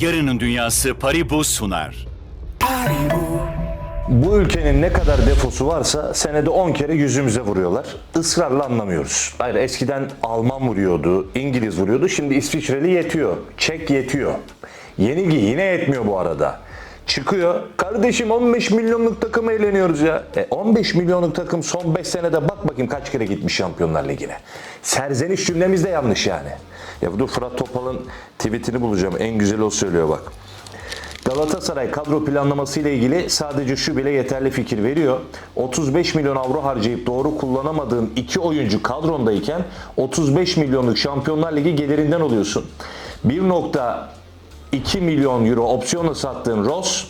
Yarının Dünyası Paribu sunar. Bu ülkenin ne kadar defosu varsa senede 10 kere yüzümüze vuruyorlar. Israrla anlamıyoruz. Hayır eskiden Alman vuruyordu, İngiliz vuruyordu. Şimdi İsviçreli yetiyor. Çek yetiyor. Yenilgi yine yetmiyor bu arada. Çıkıyor. Kardeşim 15 milyonluk takım eğleniyoruz ya. E 15 milyonluk takım son 5 senede bak bakayım kaç kere gitmiş Şampiyonlar Ligi'ne. Serzeniş cümlemiz de yanlış yani. Ya dur Fırat Topal'ın tweetini bulacağım. En güzeli o söylüyor bak. Galatasaray kadro planlaması ile ilgili sadece şu bile yeterli fikir veriyor. 35 milyon avro harcayıp doğru kullanamadığın iki oyuncu kadrondayken 35 milyonluk Şampiyonlar Ligi gelirinden oluyorsun. 1.2 milyon euro opsiyonla sattığın Ross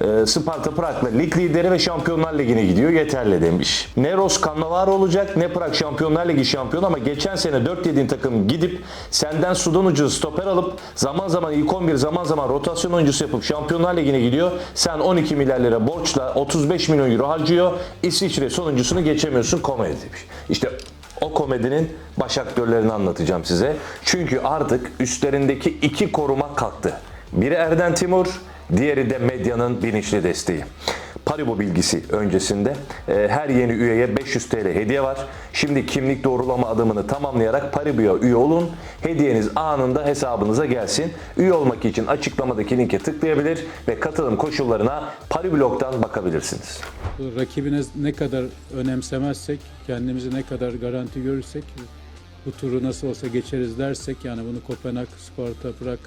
e, Sparta Prag'la lig lideri ve Şampiyonlar Ligi'ne gidiyor yeterli demiş. Ne Ross Cannavaro olacak ne Prag Şampiyonlar Ligi şampiyonu ama geçen sene 4 yediğin takım gidip senden sudan ucuz stoper alıp zaman zaman ilk 11 zaman zaman rotasyon oyuncusu yapıp Şampiyonlar Ligi'ne gidiyor. Sen 12 milyar lira borçla 35 milyon euro harcıyor. İsviçre sonuncusunu geçemiyorsun komedi demiş. İşte o komedinin baş aktörlerini anlatacağım size. Çünkü artık üstlerindeki iki koruma kalktı. Biri Erden Timur, diğeri de medyanın bilinçli desteği. Paribu bilgisi öncesinde e, her yeni üyeye 500 TL hediye var. Şimdi kimlik doğrulama adımını tamamlayarak Paribu'ya üye olun. Hediyeniz anında hesabınıza gelsin. Üye olmak için açıklamadaki linke tıklayabilir ve katılım koşullarına Pariblog'dan bakabilirsiniz. Rakibine ne kadar önemsemezsek, kendimizi ne kadar garanti görürsek bu turu nasıl olsa geçeriz dersek yani bunu Kopenhag, Sparta, Prag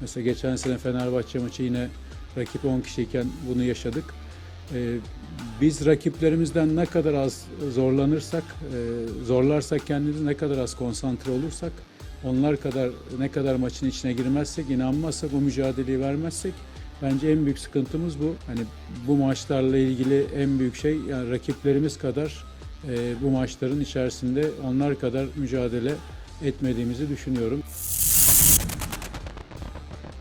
mesela geçen sene Fenerbahçe maçı yine rakip 10 kişiyken bunu yaşadık. Ee, biz rakiplerimizden ne kadar az zorlanırsak, e, zorlarsak kendimizi ne kadar az konsantre olursak, onlar kadar ne kadar maçın içine girmezsek, inanmazsak, o mücadeleyi vermezsek bence en büyük sıkıntımız bu. Hani bu maçlarla ilgili en büyük şey yani rakiplerimiz kadar e, bu maçların içerisinde onlar kadar mücadele etmediğimizi düşünüyorum.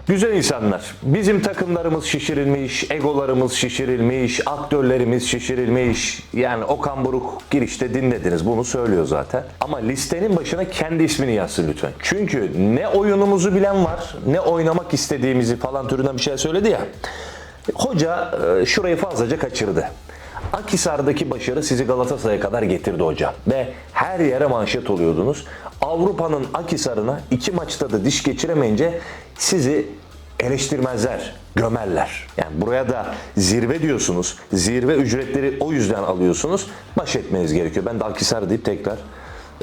Güzel insanlar. Bizim takımlarımız şişirilmiş, egolarımız şişirilmiş, aktörlerimiz şişirilmiş. Yani Okan Buruk girişte dinlediniz bunu söylüyor zaten. Ama listenin başına kendi ismini yazsın lütfen. Çünkü ne oyunumuzu bilen var, ne oynamak istediğimizi falan türünden bir şey söyledi ya. Hoca e, şurayı fazlaca kaçırdı. Akisar'daki başarı sizi Galatasaray'a kadar getirdi hocam. Ve her yere manşet oluyordunuz. Avrupa'nın Akisar'ına iki maçta da diş geçiremeyince sizi eleştirmezler, gömerler. Yani buraya da zirve diyorsunuz. Zirve ücretleri o yüzden alıyorsunuz. Baş etmeniz gerekiyor. Ben de Akisar deyip tekrar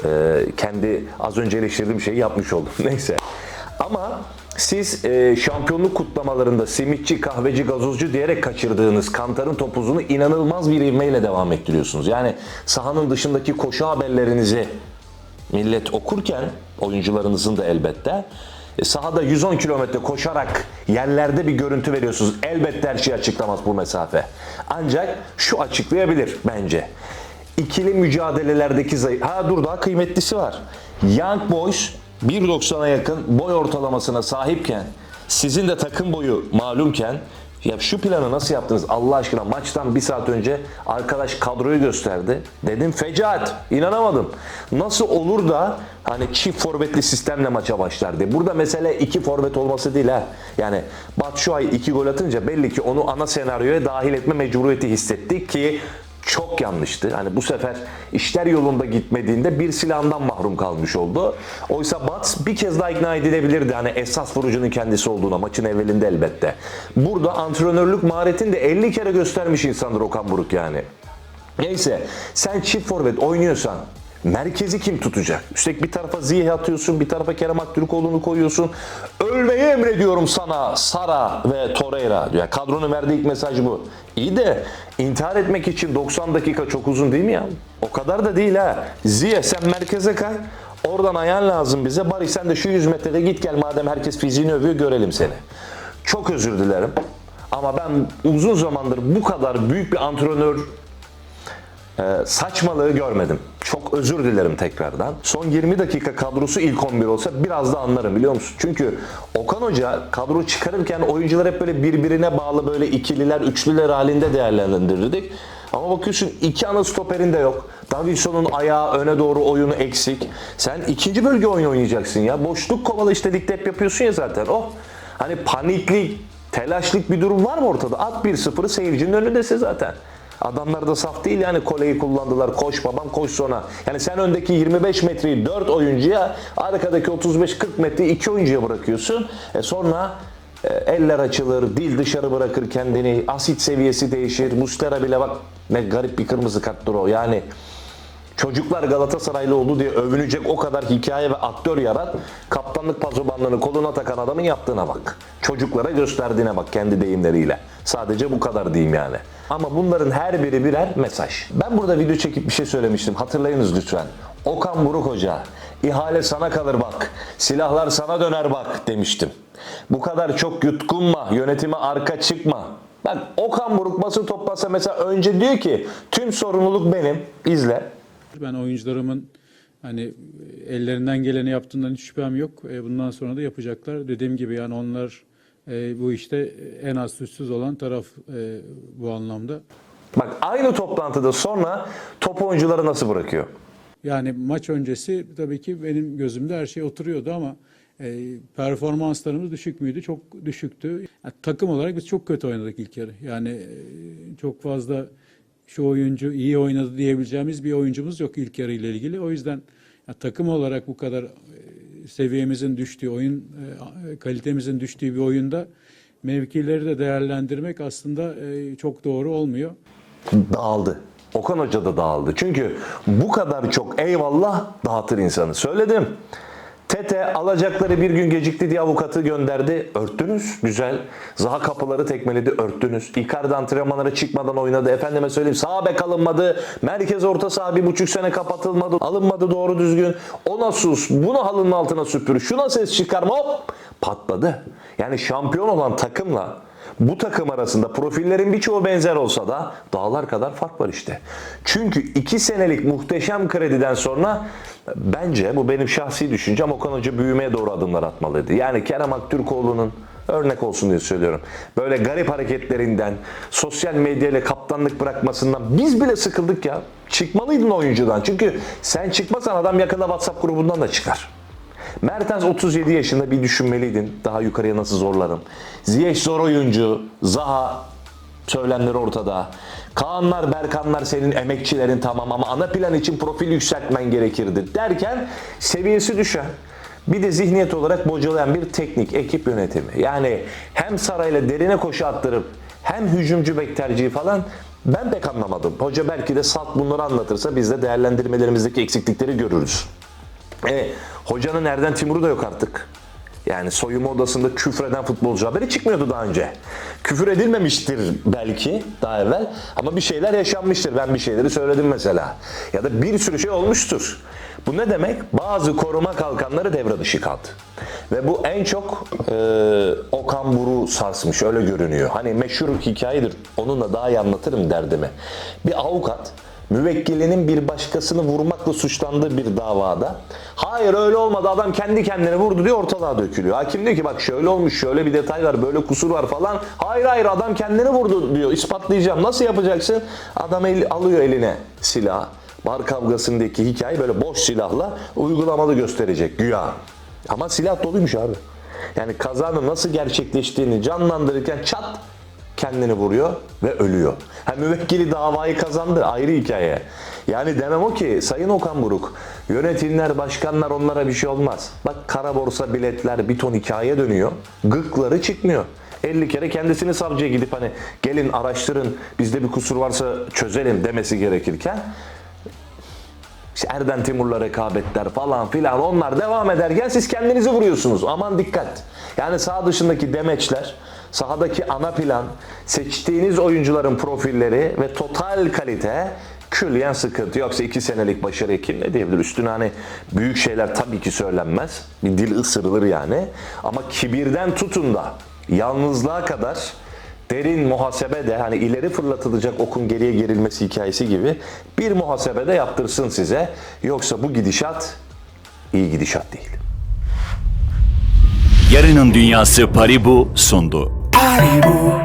e, kendi az önce eleştirdiğim şeyi yapmış oldum. Neyse. Ama siz e, şampiyonluk kutlamalarında simitçi, kahveci, gazozcu diyerek kaçırdığınız kantarın topuzunu inanılmaz bir ivmeyle devam ettiriyorsunuz. Yani sahanın dışındaki koşu haberlerinizi millet okurken, oyuncularınızın da elbette, sahada 110 kilometre koşarak yerlerde bir görüntü veriyorsunuz. Elbette her şeyi açıklamaz bu mesafe. Ancak şu açıklayabilir bence. İkili mücadelelerdeki zayıf... Ha dur daha kıymetlisi var. Young Boys 1.90'a yakın boy ortalamasına sahipken sizin de takım boyu malumken ya şu planı nasıl yaptınız Allah aşkına maçtan bir saat önce arkadaş kadroyu gösterdi. Dedim fecaat inanamadım. Nasıl olur da hani çift forvetli sistemle maça başlar diye. Burada mesele iki forvet olması değil ha. Yani Batshuayi iki gol atınca belli ki onu ana senaryoya dahil etme mecburiyeti hissetti ki çok yanlıştı. Hani bu sefer işler yolunda gitmediğinde bir silahından mahrum kalmış oldu. Oysa Bats bir kez daha ikna edilebilirdi. Hani esas vurucunun kendisi olduğuna maçın evvelinde elbette. Burada antrenörlük maharetini de 50 kere göstermiş insandır Okan Buruk yani. Neyse sen çift forvet oynuyorsan merkezi kim tutacak? Üstelik bir tarafa Ziyeh atıyorsun, bir tarafa Kerem Aktürkoğlu'nu koyuyorsun. Ölmeyi emrediyorum sana Sara ve Torreira. Yani kadronun verdiği ilk mesaj bu. İyi de intihar etmek için 90 dakika çok uzun değil mi ya? O kadar da değil ha. Ziyeh sen merkeze kay. Oradan ayağın lazım bize. Bari sen de şu 100 metrede git gel madem herkes fiziğini övüyor görelim seni. Çok özür dilerim. Ama ben uzun zamandır bu kadar büyük bir antrenör ee, saçmalığı görmedim. Çok özür dilerim tekrardan. Son 20 dakika kadrosu ilk 11 olsa biraz da anlarım biliyor musun? Çünkü Okan Hoca kadro çıkarırken oyuncular hep böyle birbirine bağlı böyle ikililer, üçlüler halinde değerlendirirdik. Ama bakıyorsun iki ana stoperin de yok. Davidson'un ayağı öne doğru oyunu eksik. Sen ikinci bölge oyunu oynayacaksın ya. Boşluk kovala işte ligde yapıyorsun ya zaten. Oh Hani paniklik, telaşlık bir durum var mı ortada? At 1-0'ı seyircinin önündesin zaten. Adamlar da saf değil yani koleyi kullandılar. Koş babam koş sonra. Yani sen öndeki 25 metreyi 4 oyuncuya, arkadaki 35-40 metreyi 2 oyuncuya bırakıyorsun. E sonra e, eller açılır, dil dışarı bırakır kendini, asit seviyesi değişir. Mustera bile bak ne garip bir kırmızı karttır o. Yani Çocuklar Galatasaraylı oldu diye övünecek o kadar hikaye ve aktör yarat. Kaptanlık pazobanlığını koluna takan adamın yaptığına bak. Çocuklara gösterdiğine bak kendi deyimleriyle. Sadece bu kadar diyeyim yani. Ama bunların her biri birer mesaj. Ben burada video çekip bir şey söylemiştim. Hatırlayınız lütfen. Okan Buruk Hoca, ihale sana kalır bak. Silahlar sana döner bak demiştim. Bu kadar çok yutkunma, yönetime arka çıkma. Bak Okan Buruk basın toplasa mesela önce diyor ki tüm sorumluluk benim. İzle. Ben oyuncularımın hani ellerinden geleni yaptığından hiç şüphem yok. E, Bundan sonra da yapacaklar. Dediğim gibi yani onlar e, bu işte en az suçsuz olan taraf e, bu anlamda. Bak aynı toplantıda sonra top oyuncuları nasıl bırakıyor? Yani maç öncesi tabii ki benim gözümde her şey oturuyordu ama e, performanslarımız düşük müydü? Çok düşüktü. Yani takım olarak biz çok kötü oynadık ilk yarı. Yani e, çok fazla şu oyuncu iyi oynadı diyebileceğimiz bir oyuncumuz yok ilk yarı ile ilgili. O yüzden ya, takım olarak bu kadar seviyemizin düştüğü, oyun e, kalitemizin düştüğü bir oyunda mevkileri de değerlendirmek aslında e, çok doğru olmuyor. Dağıldı. Okan Hoca da dağıldı. Çünkü bu kadar çok eyvallah dağıtır insanı. Söyledim. Tete alacakları bir gün gecikti diye avukatı gönderdi. Örttünüz. Güzel. Zaha kapıları tekmeledi. Örttünüz. Icardi antrenmanlara çıkmadan oynadı. Efendime söyleyeyim sağ bek alınmadı. Merkez orta saha bir buçuk sene kapatılmadı. Alınmadı doğru düzgün. Ona sus. Bunu halının altına süpür. Şuna ses çıkarma hop patladı. Yani şampiyon olan takımla bu takım arasında profillerin birçoğu benzer olsa da dağlar kadar fark var işte. Çünkü iki senelik muhteşem krediden sonra bence bu benim şahsi düşüncem Okan Hoca büyümeye doğru adımlar atmalıydı. Yani Kerem Aktürkoğlu'nun örnek olsun diye söylüyorum. Böyle garip hareketlerinden, sosyal medyayla kaptanlık bırakmasından biz bile sıkıldık ya. Çıkmalıydın oyuncudan. Çünkü sen çıkmasan adam yakında WhatsApp grubundan da çıkar. Mertens 37 yaşında bir düşünmeliydin. Daha yukarıya nasıl zorlarım. Ziyech zor oyuncu. Zaha söylemleri ortada. Kaanlar, Berkanlar senin emekçilerin tamam ama ana plan için profil yükseltmen gerekirdi derken seviyesi düşen bir de zihniyet olarak bocalayan bir teknik ekip yönetimi. Yani hem sarayla derine koşu attırıp hem hücumcu bek tercihi falan ben pek anlamadım. Hoca belki de salt bunları anlatırsa biz de değerlendirmelerimizdeki eksiklikleri görürüz. E, hocanın Erden Timur'u da yok artık. Yani soyunma odasında küfreden futbolcu haberi çıkmıyordu daha önce. Küfür edilmemiştir belki daha evvel ama bir şeyler yaşanmıştır. Ben bir şeyleri söyledim mesela. Ya da bir sürü şey olmuştur. Bu ne demek? Bazı koruma kalkanları devre dışı kaldı. Ve bu en çok e, Okan Buruk'u sarsmış öyle görünüyor. Hani meşhur hikayedir. Onunla daha iyi anlatırım derdimi. Bir avukat müvekkilinin bir başkasını vurmakla suçlandığı bir davada hayır öyle olmadı adam kendi kendine vurdu diye ortalığa dökülüyor. Hakim diyor ki bak şöyle olmuş şöyle bir detay var böyle kusur var falan. Hayır hayır adam kendini vurdu diyor ispatlayacağım. Nasıl yapacaksın? Adam el, alıyor eline silah. Bar kavgasındaki hikaye böyle boş silahla uygulamalı gösterecek güya. Ama silah doluymuş abi. Yani kazanın nasıl gerçekleştiğini canlandırırken çat kendini vuruyor ve ölüyor. Ha müvekkili davayı kazandı ayrı hikaye. Yani demem o ki Sayın Okan Buruk yönetimler, başkanlar onlara bir şey olmaz. Bak kara borsa biletler bir ton hikaye dönüyor. Gıkları çıkmıyor. 50 kere kendisini savcıya gidip hani gelin araştırın bizde bir kusur varsa çözelim demesi gerekirken işte Erden Timur'la rekabetler falan filan onlar devam ederken siz kendinizi vuruyorsunuz. Aman dikkat. Yani sağ dışındaki demeçler, sahadaki ana plan, seçtiğiniz oyuncuların profilleri ve total kalite külliyen sıkıntı. Yoksa iki senelik başarı kim ne diyebilir? Üstüne hani büyük şeyler tabii ki söylenmez. Bir dil ısırılır yani. Ama kibirden tutun da yalnızlığa kadar derin muhasebe de hani ileri fırlatılacak okun geriye gerilmesi hikayesi gibi bir muhasebe de yaptırsın size. Yoksa bu gidişat iyi gidişat değil. Yarının Dünyası Paribu sundu. Paribu.